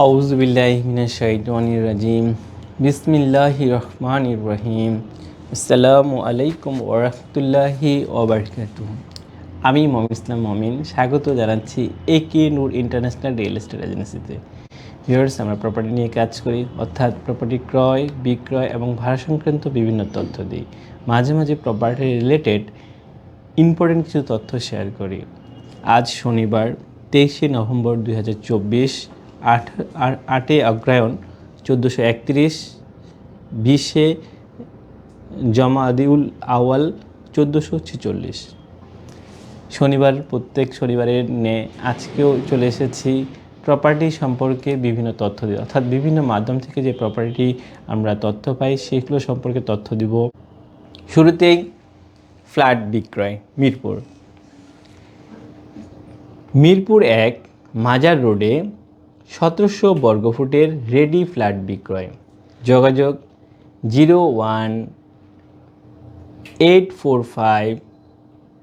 আউজবিল্লাহ মিনাশাইতানির রাজিম। বিসমিল্লাহ রহমান রহিম। আসসালামু আলাইকুম ওরহমতুল্লাহি ওবরকাত আমি মম ইসলাম মমিন, স্বাগত জানাচ্ছি A K Noor international real estate এজেন্সিতে। ভিউয়ার্স, আমরা প্রপার্টি নিয়ে কাজ করি, অর্থাৎ প্রপার্টি ক্রয়, বিক্রয় এবং ভাড়া সংক্রান্ত বিভিন্ন তথ্য দিই। মাঝে মাঝে প্রপার্টি রিলেটেড ইম্পর্টেন্ট কিছু তথ্য শেয়ার করি। আজ শনিবার তেইশে নভেম্বর দুই হাজার চব্বিশ আট, আটে অগ্রায়ণ, চোদ্দোশো একত্রিশ, বিশে জমাদিউল আওয়াল চোদ্দোশো ছেচল্লিশ। শনিবার, প্রত্যেক শনিবারের নে, আজকেও চলে এসেছি। প্রপার্টি সম্পর্কে বিভিন্ন তথ্য দিয়ে, অর্থাৎ বিভিন্ন মাধ্যম থেকে যে প্রপার্টি আমরা তথ্য পাই, সেগুলো সম্পর্কে তথ্য দিব। শুরুতেই ফ্ল্যাট বিক্রয়, মিরপুর। মিরপুর এক, মাজার রোডে সতেরোশো বর্গফুটের রেডি ফ্ল্যাট বিক্রয়। যোগাযোগ zero one eight four five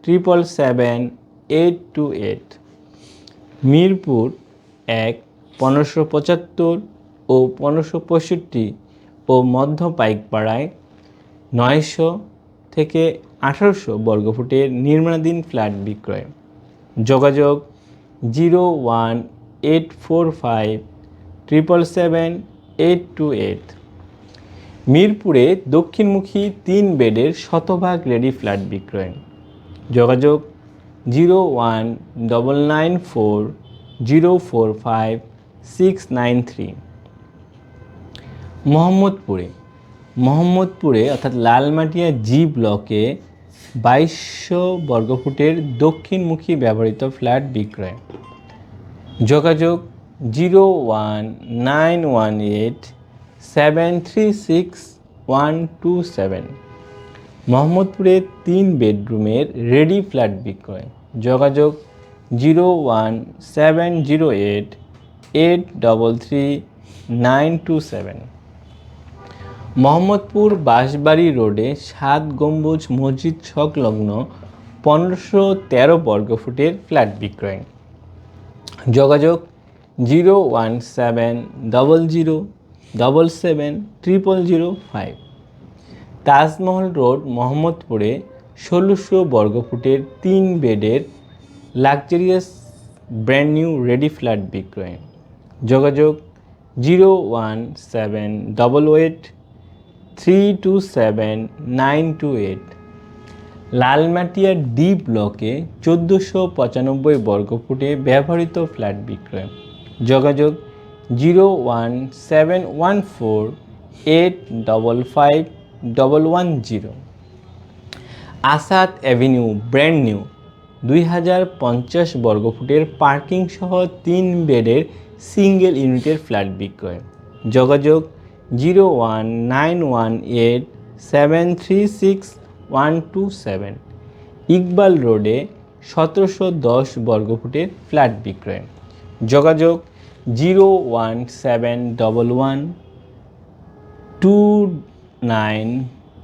triple seven eight two eight. Mirpur এক পনেরোশো পঁচাত্তর ও পনেরোশো পঁয়ষট্টি ও মধ্য পাইকপাড়ায় নয়শো থেকে আঠারোশো বর্গফুটের নির্মাণাধীন ফ্ল্যাট বিক্রয়। যোগাযোগ zero one eight four five triple seven eight two eight মিরপুরে দক্ষিণমুখী তিন বেডের শতভাগ রেডি ফ্ল্যাট বিক্রয়। যোগাযোগ zero one double nine four zero four five six nine three মোহাম্মদপুরে। মোহাম্মদপুরে অর্থাৎ লালমাটিয়া জি ব্লকে বাইশশো বর্গফুটের দক্ষিণমুখী ব্যবহৃত ফ্ল্যাট বিক্রয়। যোগাযোগ zero one nine one eight seven three six one two seven. মোহাম্মদপুরে তিন বেডরুমের রেডি ফ্ল্যাট বিক্রয়। যোগাযোগ zero one seven zero eight eight double three nine two seven. Mohammadpur Banshbari রোডে সাত গম্বুজ মসজিদ সংলগ্ন পনেরোশো তেরো বর্গফুটের ফ্ল্যাট বিক্রয়। যোগাযোগ zero one seven double zero double seven triple zero five. Tajmahal road, মোহাম্মদপুরে ষোলোশো বর্গফুটের তিন বেডের luxurious brand new ready flat বিক্রয়। যোগাযোগ zero one seven double eight three two seven nine two eight. Lalmatia D ব্লকে চোদ্দোশো পঁচানব্বই বর্গফুটে ব্যবহৃত ফ্ল্যাট বিক্রয়। যোগাযোগ zero one seven one four eight double five double one zero. Asad avenue brand new, দুই হাজার পঞ্চাশ বর্গফুটের পার্কিং সহ তিন বেডের সিঙ্গেল ইউনিটের ফ্ল্যাট বিক্রয়। যোগাযোগ zero one nine one eight seven three six one two seven Iqbal রোডে সতেরোশো দশ বর্গফুটের ফ্ল্যাট বিক্রয়। যোগাযোগ zero one seven double one two nine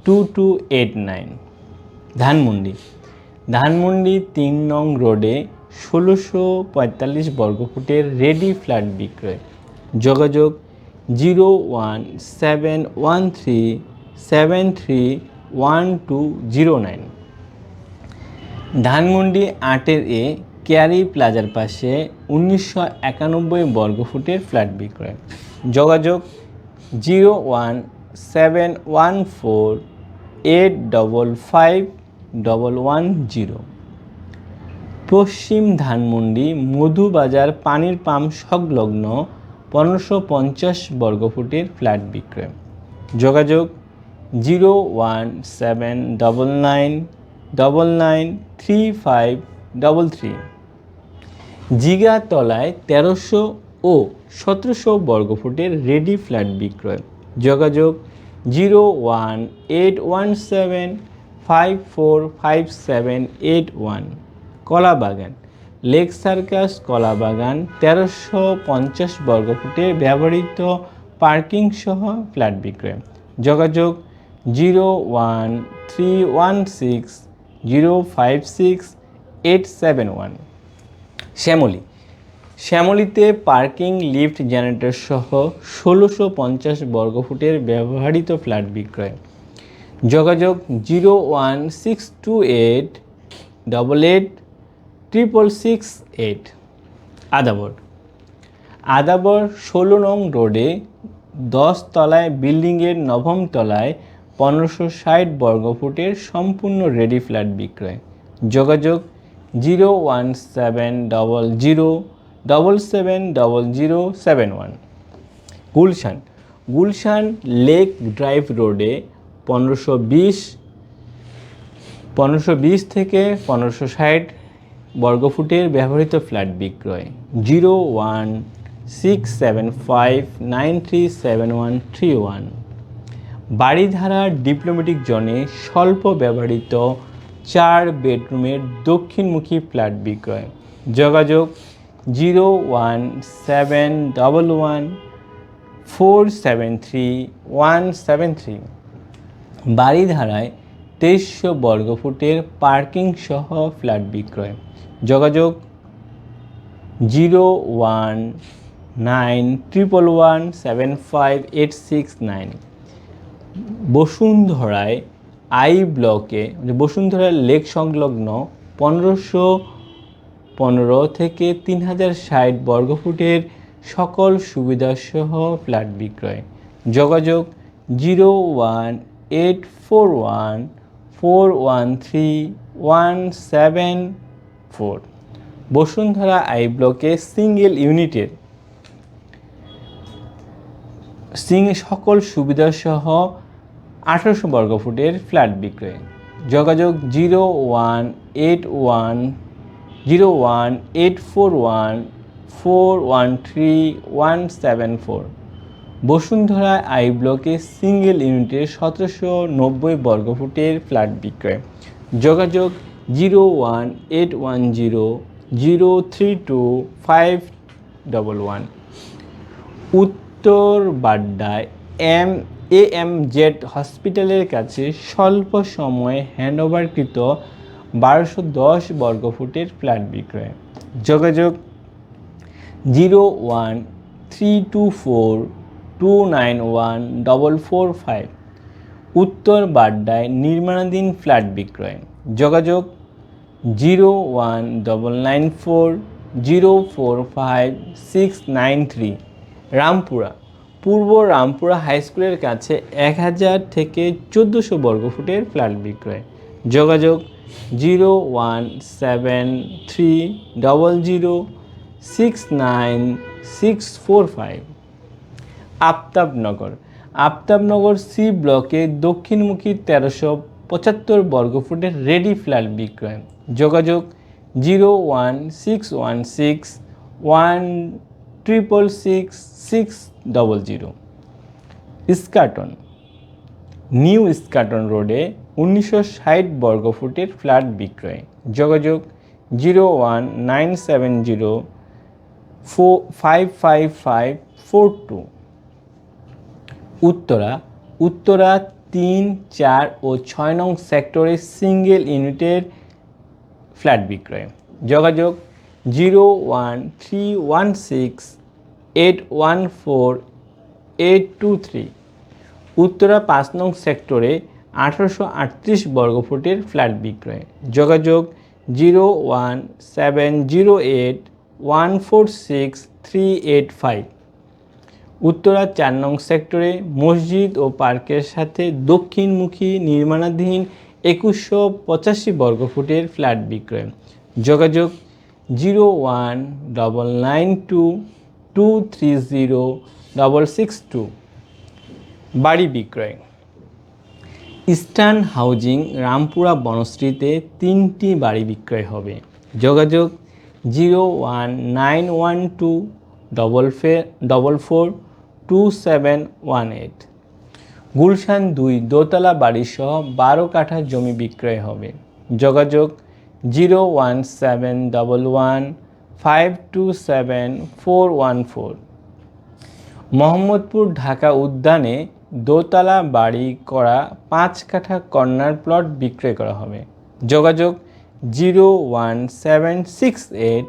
two two eight nine. Dhanmondi. Dhanmondi তিন নং রোডে ষোলোশো পঁয়তাল্লিশ বর্গফুটের রেডি ফ্ল্যাট বিক্রয়। যোগাযোগ zero one seven one three seven three one two zero nine Dhanmondi আটের এ ক্যারি প্লাজার পাশে উনিশশো একানব্বই বর্গফুটের ফ্ল্যাট বিক্রয়। যোগাযোগ zero one seven one four eight double five double one zero পশ্চিম ধানমন্ডি মধুবাজার পানির পাম্প সংলগ্ন পনেরোশো পঞ্চাশ বর্গফুটের ফ্ল্যাট বিক্রয়। যোগাযোগ zero one seven double nine double nine three five double three জিগাতলায় তেরোশো ও সতেরোশো বর্গফুটের রেডি ফ্ল্যাট বিক্রয়। যোগাযোগ zero one eight one seven five four five seven eight one Kalabagan, lake circus Kalabagan তেরোশো পঞ্চাশ বর্গফুটের ব্যবহৃত পার্কিং সহ ফ্ল্যাট বিক্রয়। যোগাযোগ zero one three one six zero five six eight seven one Shyamoli. শ্যামলীতে parking lift generator সহ ষোলোশো পঞ্চাশ বর্গফুটের ব্যবহৃত ফ্ল্যাট বিক্রয়। যোগাযোগ zero one six two eight double eight triple six eight Adabor. Adabor ষোলো নং রোডে দশ তলায় বিল্ডিংয়ের নবম তলায় পনেরোশো ষাট বর্গফুটের সম্পূর্ণ রেডি ফ্ল্যাট বিক্রয়। যোগাযোগ zero one seven double zero double seven double zero seven one. Gulshan. Gulshan lake drive road পনেরোশো বিশ পনেরোশো বিশ থেকে পনেরোশো ষাট বর্গফুটের ব্যবহৃত ফ্ল্যাট বিক্রয়। Zero one six seven five nine three seven one three one. Baridhara diplomatic জোনে স্বল্প ব্যবহৃত চার বেডরুমের দক্ষিণমুখী ফ্ল্যাট বিক্রয়। যোগাযোগ zero one seven double one four seven three one seven three বাড়িধারায় তেইশশো বর্গফুটের পার্কিং সহ ফ্ল্যাট বিক্রয়। যোগাযোগ zero one nine triple one seven five eight six nine বসুন্ধরায় I ব্লকে মানে বসুন্ধরা লেক সংলগ্ন পনেরোশো পনেরো থেকে তিন হাজার ষাট বর্গফুটের সকল সুবিধাসহ ফ্ল্যাট বিক্রয়। যোগাযোগ zero one eight four one four one three one seven four. Bashundhara I ব্লকে সিঙ্গেল ইউনিটের সিং, সকল সুবিধাসহ আঠারোশো বর্গফুটের ফ্ল্যাট বিক্রয়। যোগাযোগ zero one eight one, zero one eight four one four one three one seven four. Bashundhara I ব্লকে সিঙ্গেল ইউনিটের সতেরোশো নব্বই বর্গফুটের ফ্ল্যাট বিক্রয়। যোগাযোগ zero one eight one zero zero three two five double one. উত্তর বাড্ডায় এম এ এম জেড হসপিটালের কাছে স্বল্প সময়ে হ্যান্ডওভারকৃত বারোশো দশ বর্গফুটের ফ্ল্যাট বিক্রয়। যোগাযোগ zero one three two four two nine one double four five. উত্তর বাড্ডায় নির্মাণাধীন ফ্ল্যাট বিক্রয়। যোগাযোগ zero one double nine four zero four five six nine three, Rampura. পূর্ব রামপুরা হাই স্কুলের কাছে এক হাজার থেকে চোদ্দোশো বর্গফুটের ফ্ল্যাট বিক্রয়। যোগাযোগ zero one seven three double zero six nine six four five. Aftabnagar. Aftabnagar C ব্লকে দক্ষিণমুখী তেরোশো পঁচাত্তর বর্গফুটের রেডি ফ্ল্যাট বিক্রয়। যোগাযোগ zero one six one six one triple six six double zero Eskaton new Eskaton road উনিশশো ষাট বর্গফুটের ফ্ল্যাট বিক্রয়। যোগাযোগ zero one nine seven zero four five five five four two. Uttara Uttara তিন চার ও ছয় নং সেক্টরে সিঙ্গেল ইউনিটের ফ্ল্যাট বিক্রয়। যোগাযোগ zero one three one six eight one four eight two three Uttara পাঁচ নং সেক্টরে আঠারোশো আটত্রিশ বর্গফুটের ফ্ল্যাট বিক্রয়। যোগাযোগ zero one seven zero eight one four six three eight five Uttara চার নং সেক্টরে মসজিদ ও পার্কের সাথে দক্ষিণমুখী নির্মাণাধীন একুশশো পঁচাশি বর্গফুটের ফ্ল্যাট বিক্রয়। যোগাযোগ zero one double nine two two three zero double six two বাড়ি বিক্রয়। ইস্টার্ন হাউজিং রামপুরা বনশ্রীতে তিনটি বাড়ি বিক্রয় হবে। যোগাযোগ zero one nine one two double five double four two seven one eight Gulshan দুই দোতলা বাড়িসহ বারো কাঠা জমি বিক্রয় হবে। যোগাযোগ zero one seven double one five two seven four one four Mohammadpur Dhaka উদ্যানে দোতলা বাড়ি করা পাঁচ কাঠা কর্নার প্লট বিক্রয় করা হবে। যোগাযোগ zero one seven six eight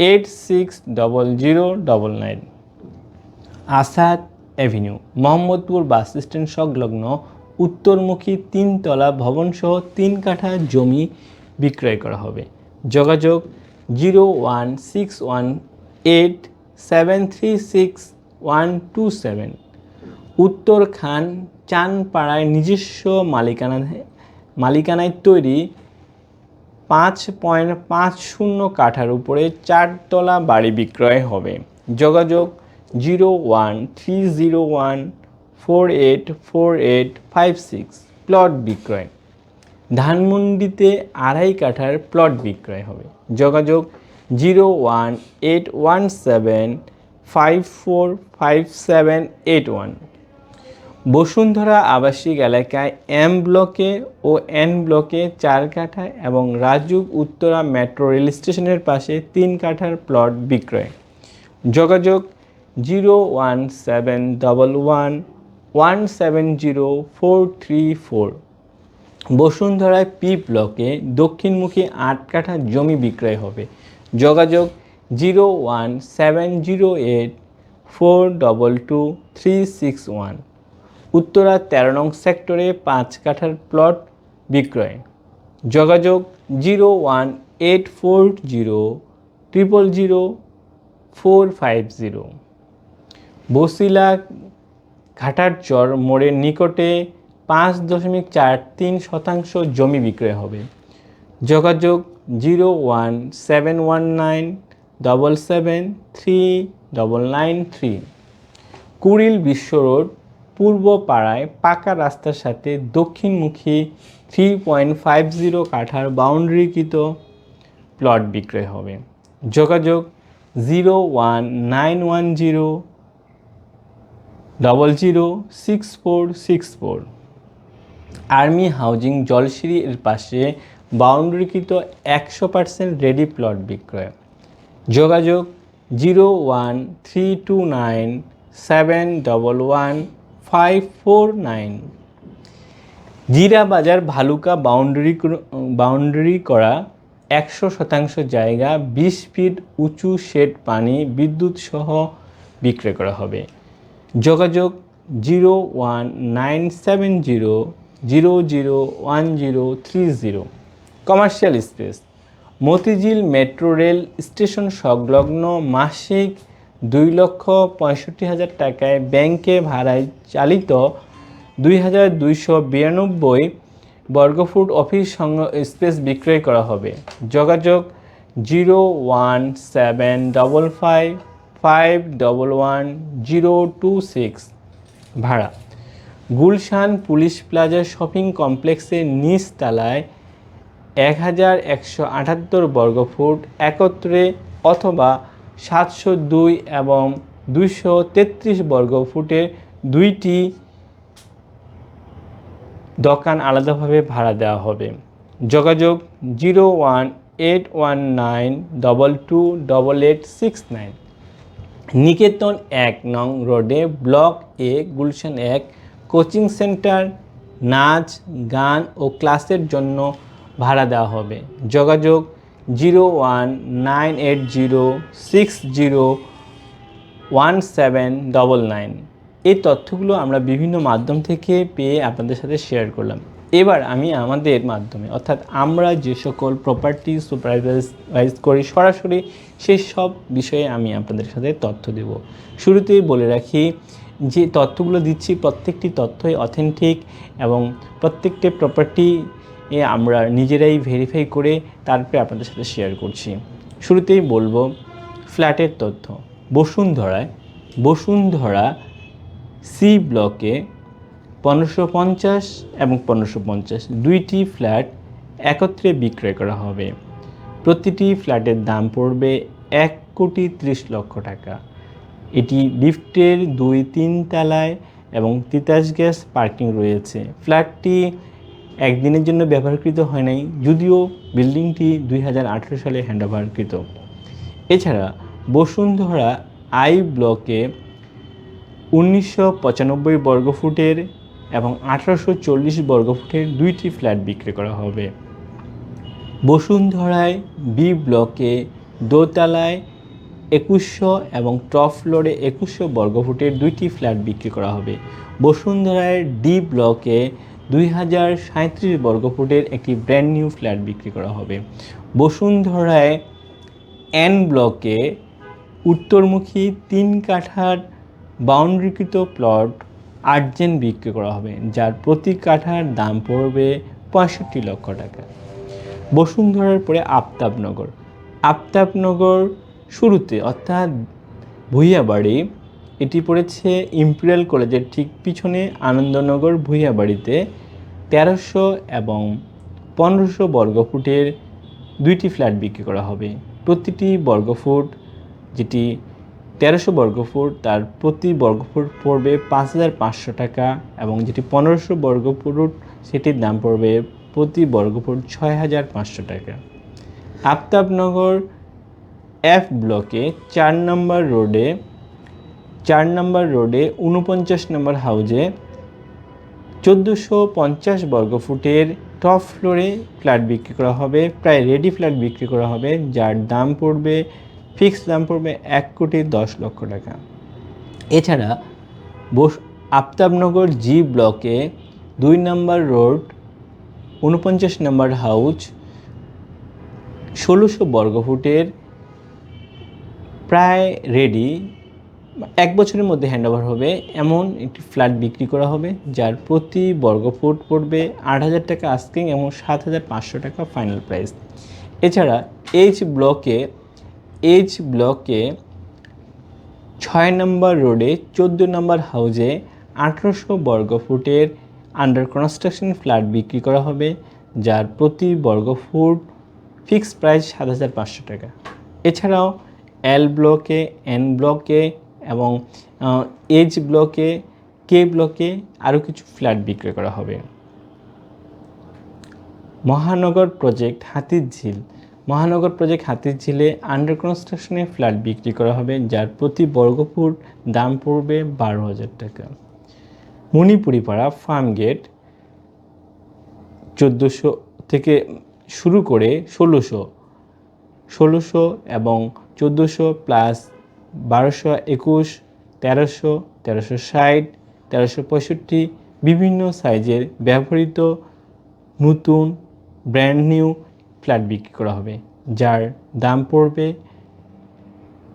eight six double zero double nine Asad avenue Mohammadpur bus stand সংলগ্ন উত্তরমুখী তিনতলা ভবনসহ তিন কাঠা জমি বিক্রয় করা হবে। যোগাযোগ zero one six one eight seven three six one two seven. Uttar Khan চানপাড়ায় নিজস্ব মালিকানা মালিকানায় তৈরি পাঁচ পয়েন্ট পাঁচ শূন্য কাঠার উপরে চারতলা বাড়ি বিক্রয় হবে। যোগাযোগ zero one three zero one four eight four eight five six. Plot বিক্রয়। ধানমন্ডিতে আড়াই কাঠার প্লট বিক্রয় হবে। যোগাযোগ zero one eight one seven five four five seven eight one. Bashundhara আবাসিক এলাকায় এম ব্লকে ও এন ব্লকে চার কাঠা এবং রাজুক উত্তরা মেট্রো রেল স্টেশনের পাশে তিন কাঠার প্লট বিক্রয়। যোগাযোগ zero one seven double one one seven zero four three four. বসুন্ধরায় P ব্লকে দক্ষিণমুখী আট কাঠা জমি বিক্রয় হবে। যোগাযোগ zero one seven zero eight four double two three six one. Uttara তেরো নং সেক্টরে পাঁচ কাঠার প্লট বিক্রয়। যোগাযোগ zero one eight four zero triple zero four five zero. Basila Ghatarchar মোড়ের নিকটে পাঁচ দশমিক চার তিন শতাংশ জমি বিক্রয় হবে। যোগাযোগ zero one seven one nine double seven three double nine three. Kuril Bishwa road, পূর্ব পাড়ায় পাকা রাস্তার সাথে দক্ষিণমুখী থ্রি পয়েন্ট ফাইভ জিরো কাঠার বাউন্ডারিকৃত প্লট বিক্রয় হবে। যোগাযোগ zero one nine one zero double zero six four six four. Army housing Jolshiri এর পাশে বাউন্ডারিকৃত একশো পার্সেন্ট রেডি প্লট বিক্রয়। যোগাযোগ zero one three two nine seven double one five four nine. Jira Bazar Bhaluka boundary boundary করা একশো শতাংশ জায়গা বিশ ফিট উঁচু শেড পানি বিদ্যুৎ সহ বিক্রয় করা হবে। যোগাযোগ zero one nine seven zero zero zero one zero three zero commercial space Motijheel metro rail station সংলগ্ন মাসিক দুই লক্ষ পঁয়ষট্টি হাজার টাকায় ব্যাংকে ভাড়ায় চালিত দুই হাজার দুইশো বিরানব্বই বর্গফুট অফিস স্পেস বিক্রয় করা হবে। যোগাযোগ zero one seven double five five double one zero two six ভাড়া। গুলশান পুলিশ প্লাজা শপিং কমপ্লেক্সের নিচ তলায় এক হাজার একশো আটাত্তর বর্গফুট একত্রে অথবা সাতশো দুই এবং দুইশো তেত্রিশ বর্গফুটের দুইটি দোকান আলাদাভাবে ভাড়া দেওয়া হবে। যোগাযোগ zero one eight one nine double two double eight six nine. Niketan এক নং রোডে ব্লক এ গুলশান এক কোচিং সেন্টার, নাচ, গান ও ক্লাসের জন্য ভাড়া দেওয়া হবে। যোগাযোগ zero one nine eight zero six zero one seven double nine. এই তথ্যগুলো আমরা বিভিন্ন মাধ্যম থেকে পেয়ে আপনাদের সাথে শেয়ার করলাম। এবার আমি আমাদের মাধ্যমে, অর্থাৎ আমরা যে সকল প্রপার্টি সুপারভাইজ করি সরাসরি, সেই সব বিষয়ে আমি আপনাদের সাথে তথ্য দেব। শুরুতেই বলে রাখি যে তথ্যগুলো দিচ্ছি প্রত্যেকটি তথ্যই অথেন্টিক এবং প্রত্যেকটি প্রপার্টি আমরা নিজেরাই ভেরিফাই করে তারপরে আপনাদের সাথে শেয়ার করছি। শুরুতেই বলব ফ্ল্যাটের তথ্য। বসুন্ধরায়, বসুন্ধরা সি ব্লকে পনেরোশো পঞ্চাশ এবং পনেরোশো পঞ্চাশ দুইটি ফ্ল্যাট একত্রে বিক্রয় করা হবে। প্রতিটি ফ্ল্যাটের দাম পড়বে এক কোটি ত্রিশ লক্ষ টাকা। এটি লিফটের দুই তিন তলায় এবং তিতাস গ্যাস পার্কিং রয়েছে। ফ্ল্যাটটি একদিনের জন্য ব্যবহারকৃত হয় নাই, যদিও বিল্ডিংটি দুই হাজার আঠেরো সালে হ্যান্ডওভারকৃত। এছাড়া বসুন্ধরা আই ব্লকে উনিশশো পঁচানব্বই বর্গফুটের এবং আঠারোশো চল্লিশ বর্গফুটের দুইটি ফ্ল্যাট বিক্রি করা হবে। বসুন্ধরায় বি ব্লকে দোতলায় একুশশো এবং টপ ফ্লোরে একুশশো বর্গফুটের দুইটি ফ্ল্যাট বিক্রি করা হবে। বসুন্ধরায় ডি ব্লকে দুই হাজার সাঁত্রিশ বর্গফুটের একটি ব্র্যান্ড নিউ ফ্ল্যাট বিক্রি করা হবে। বসুন্ধরায় এন ব্লকে উত্তরমুখী তিন কাঠার বাউন্ডারিকৃত প্লট আর্জেন্ট বিক্রি করা হবে, যার প্রতি কাঠার দাম পড়বে পঁয়ষট্টি লক্ষ টাকা। বসুন্ধরার পরে আফতাবনগর। আফতাবনগর শুরুতে, অর্থাৎ ভুইয়াবাড়ি, এটি পড়েছে ইম্পেরিয়াল কলেজের ঠিক পিছনে আনন্দনগর ভুইয়াবাড়িতে তেরোশো এবং পনেরোশো বর্গফুটের দুইটি ফ্ল্যাট বিক্রি করা হবে। প্রতিটি বর্গফুট যেটি তেরোশো বর্গফুট তার প্রতি বর্গফুট পড়বে পাঁচ হাজার পাঁচশো টাকা এবং যেটি পনেরোশো বর্গফুট সেটির দাম পড়বে প্রতি বর্গফুট ছয় হাজার পাঁচশো টাকা। আফতাবনগর এফ ব্লকে চার নম্বর রোডে চার নম্বর রোডে উনপঞ্চাশ নম্বর হাউজে চোদ্দোশো পঞ্চাশ বর্গফুটের টপ ফ্লোরে ফ্ল্যাট বিক্রি করা হবে, প্রায় রেডি ফ্ল্যাট বিক্রি করা হবে, যার দাম পড়বে ফিক্সড দাম পড়বে এক কোটি দশ লক্ষ টাকা। এছাড়া বস আফতাবনগর জি ব্লকে দুই নম্বর রোড উনপঞ্চাশ নম্বর হাউস ষোলোশো বর্গফুটের প্রায় রেডি এক বছরের মধ্যে হ্যান্ডওভার হবে। এমন একটি ফ্ল্যাট বিক্রি করা হবে, যার প্রতি বর্গফুট পড়বে আট হাজার টাকা আস্কিং এবং সাত হাজার পাঁচশো টাকা ফাইনাল প্রাইস এছাড়া এইচ ব্লকে এইচ ব্লকে ছয় নম্বর রোডে চোদ্দ নম্বর হাউজে আঠারোশো বর্গফুটের আন্ডার কনস্ট্রাকশন ফ্ল্যাট বিক্রি করা হবে, যার প্রতি বর্গফুট ফিক্সড প্রাইস সাত হাজার পাঁচশো টাকা। এছাড়াও এল ব্লকে এন ব্লকে এবং এইচ ব্লকে কে ব্লকে আরও কিছু ফ্ল্যাট বিক্রি করা হবে। মহানগর প্রজেক্ট হাতির ঝিল মহানগর প্রজেক্ট হাতির ঝিলে আন্ডার কনস্ট্রাকশনে ফ্ল্যাট বিক্রি করা হবে, যার প্রতি বর্গফুট দাম পড়বে বারো হাজার টাকা। মণিপুরিপাড়া ফার্ম গেট চোদ্দোশো থেকে শুরু করে ষোলোশো ষোলোশো এবং চোদ্দোশো প্লাস বারোশো একুশ, তেরোশো তেরোশো ষাট, তেরোশো পঁয়ষট্টি বিভিন্ন সাইজের ব্যবহৃত নতুন ব্র্যান্ড নিউ ফ্ল্যাট বিক্রি করা হবে, যার দাম পড়বে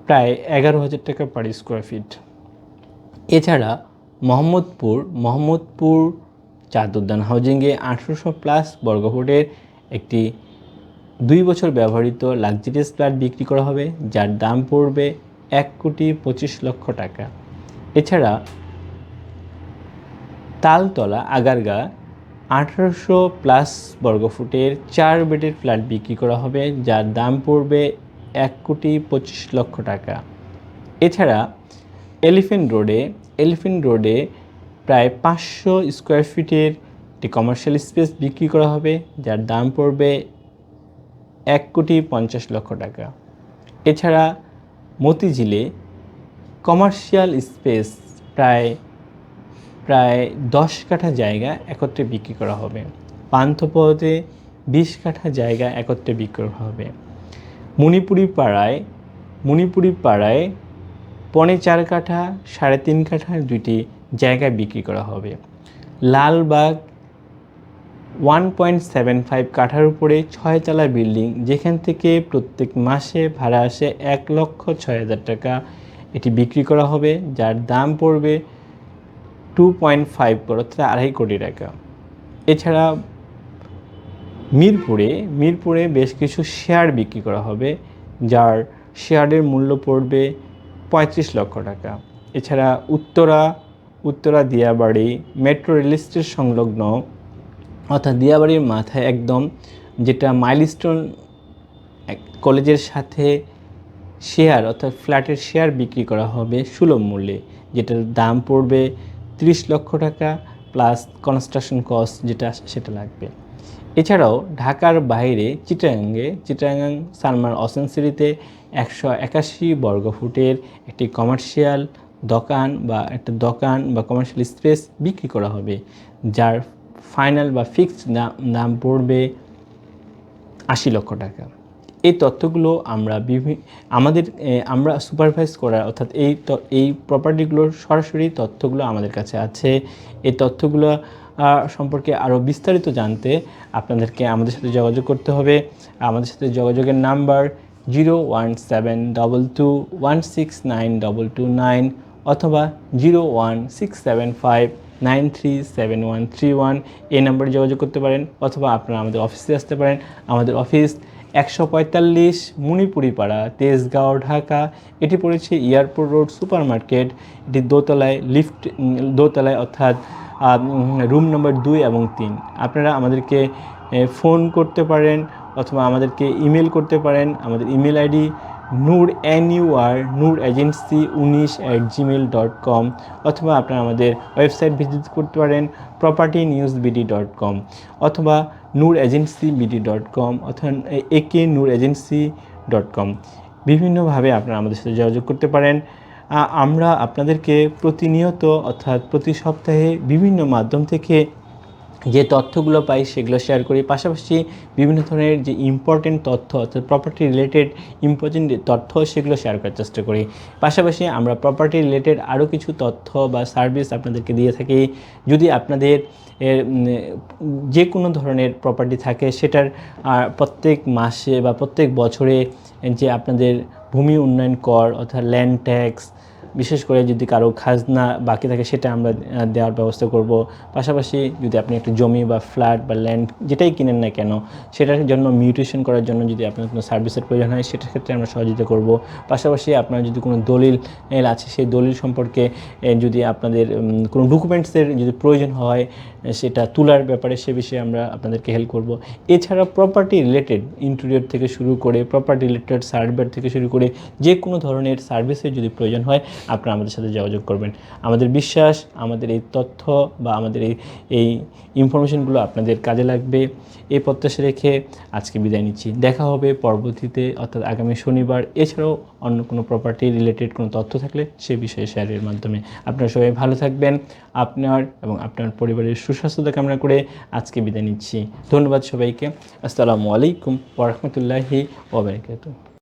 প্রায় এগারো হাজার টাকা পার স্কোয়ার ফিট এছাড়া মোহাম্মদপুর মোহাম্মদপুর চাঁদ উদ্যান হাউজিংয়ে আঠেরোশো প্লাস বর্গফুটের একটি দুই বছর ব্যবহৃত লাক্সারিয়াস ফ্ল্যাট বিক্রি করা হবে, যার দাম পড়বে এক কোটি পঁচিশ লক্ষ টাকা। এছাড়া তালতলা, আগারগা আঠারোশো প্লাস বর্গফুটের চার বেডের ফ্ল্যাট বিক্রি করা হবে, যার দাম পড়বে এক কোটি পঁচিশ লক্ষ টাকা। এছাড়া এলিফেন্ট রোডে এলিফেন্ট রোডে প্রায় পাঁচশো স্কোয়ার ফিটের একটি কমার্শিয়াল স্পেস বিক্রি করা হবে, যার দাম পড়বে এক কোটি পঞ্চাশ লক্ষ টাকা। এছাড়া মতিঝিলে কমার্শিয়াল স্পেস প্রায় প্রায় দশ কাঠা জায়গা একত্রে বিক্রি করা হবে। পান্থপথে বিশ কাঠা জায়গা একত্রে বিক্রি করা হবে। মণিপুরি পাড়ায় মণিপুরি পাড়ায় পনে চার কাঠা, সাড়ে তিন কাঠার দুইটি জায়গায় বিক্রি করা হবে। Lalbagh one point seven five কাঠার উপরে ছয়তলা বিল্ডিং, যেখান থেকে প্রত্যেক মাসে ভাড়া আসে এক লক্ষ ছয় হাজার টাকা। এটি বিক্রি করা হবে, যার দাম পড়বে টু পয়েন্ট ফাইভ অর্থাৎ আড়াই কোটি টাকা। এছাড়া মিরপুরে মিরপুরে বেশ কিছু শেয়ার বিক্রি করা হবে, যার শেয়ারের মূল্য পড়বে পঁয়ত্রিশ লক্ষ টাকা। এছাড়া Uttara Uttara Diabari metro rail station সংলগ্ন অর্থাৎ দিয়াবাড়ির মাথায় একদম যেটা মাইলস্টোন কলেজের সাথে শেয়ার অর্থাৎ ফ্ল্যাটের শেয়ার বিক্রি করা হবে সুলভ মূল্যে, যেটার দাম পড়বে তিরিশ লক্ষ টাকা প্লাস কনস্ট্রাকশন কস্ট যেটা সেটা লাগবে। এছাড়াও ঢাকার বাইরে চিটাগাঙ্গে, চিটাগাং সালমান অসেনসিরিতে একশো একাশি বর্গফুটের একটি কমার্শিয়াল দোকান বা একটা দোকান বা কমার্শিয়াল স্পেস বিক্রি করা হবে, যার ফাইনাল বা ফিক্সড দাম পড়বে আশি লক্ষ টাকা। এই তথ্যগুলো আমরা বিভিন্ন আমাদের আমরা সুপারভাইজ করা অর্থাৎ এই এই প্রপার্টিগুলোর সরাসরি তথ্যগুলো আমাদের কাছে আছে। এই তথ্যগুলো সম্পর্কে আরও বিস্তারিত জানতে আপনাদেরকে আমাদের সাথে যোগাযোগ করতে হবে। আমাদের সাথে যোগাযোগের number zero one seven double two one six nine double two nine অথবা zero one six seven five nine three seven one three one এই নাম্বারে যোগাযোগ করতে পারেন অথবা আপনারা আমাদের অফিসে আসতে পারেন। আমাদের অফিস একশো পঁয়তাল্লিশ মণিপুরি পাড়া তেজগাঁও, ঢাকা। এটি পড়েছে এয়ারপোর্ট রোড সুপার মার্কেট এটি দোতলায় লিফট, দোতলায় অর্থাৎ রুম নম্বর দুই এবং তিন। আপনারা আমাদেরকে ফোন করতে পারেন অথবা আমাদেরকে ইমেল করতে পারেন। আমাদের email ID Noor N U R, Noor agency উনিশ অ্যাট জিমেল ডট কম অথবা আপনারা আমাদের ওয়েবসাইট ভিজিট করতে পারেন property news BD dot com অথবা Noor agency BD dot com অথবা A K Noor agency dot com বিভিন্নভাবে আপনারা আমাদের সাথে যোগাযোগ করতে পারেন। আমরা আপনাদেরকে প্রতিনিয়ত অর্থাৎ প্রতি সপ্তাহে বিভিন্ন মাধ্যম থেকে যে তথ্যগুলো পাই সেগুলো শেয়ার করি। পাশাপাশি বিভিন্ন ধরনের যে ইম্পর্টেন্ট তথ্য অর্থাৎ প্রপার্টি রিলেটেড ইম্পর্টেন্ট তথ্য সেগুলো শেয়ার করার চেষ্টা করি। পাশাপাশি আমরা প্রপার্টি রিলেটেড আরও কিছু তথ্য বা সার্ভিস আপনাদেরকে দিয়ে থাকি। যদি আপনাদের এর যে কোনো ধরনের প্রপার্টি থাকে সেটার প্রত্যেক মাসে বা প্রত্যেক বছরে যে আপনাদের ভূমি উন্নয়ন কর অর্থাৎ ল্যান্ড ট্যাক্স বিশেষ করে যদি কারও খাজনা বাকি থাকে, সেটা আমরা দেওয়ার ব্যবস্থা করব। পাশাপাশি যদি আপনি একটা জমি বা ফ্ল্যাট বা ল্যান্ড যেটাই কিনেন না কেন, সেটার জন্য মিউটেশন করার জন্য যদি আপনার কোনো সার্ভিসের প্রয়োজন হয়, সেটার ক্ষেত্রে আমরা সহযোগিতা করব। পাশাপাশি আপনার যদি কোনো দলিল আছে, সেই দলিল সম্পর্কে যদি আপনাদের কোনো ডকুমেন্টসের যদি প্রয়োজন হয় সেটা তোলার ব্যাপারে সে বিষয়ে আমরা আপনাদেরকে হেল্প করব। এছাড়া প্রপার্টি রিলেটেড ইন্টেরিয়র থেকে শুরু করে প্রপার্টি রিলেটেড সার্ভে থেকে শুরু করে যে কোনো ধরনের সার্ভিসের যদি প্রয়োজন হয় আপনারা আমাদের সাথে যোগাযোগ করবেন। আমাদের বিশ্বাস, আমাদের এই তথ্য বা আমাদের এই এই ইনফরমেশনগুলো আপনাদের কাজে লাগবে। এই প্রত্যাশা রেখে আজকে বিদায় নিচ্ছি। দেখা হবে পরবর্তীতে, অর্থাৎ আগামী শনিবার। এছাড়াও অন্য কোনো প্রপার্টি রিলেটেড কোনো তথ্য থাকলে সে বিষয়ে শেয়ারের মাধ্যমে। আপনারা সবাই ভালো থাকবেন। আপনার এবং আপনার পরিবারের সুস্বাস্থ্যতা কামনা করে আজকে বিদায় নিচ্ছি। ধন্যবাদ সবাইকে। আসসালামু আলাইকুম ওরহমতুল্লাহি ওবরাকাতুহ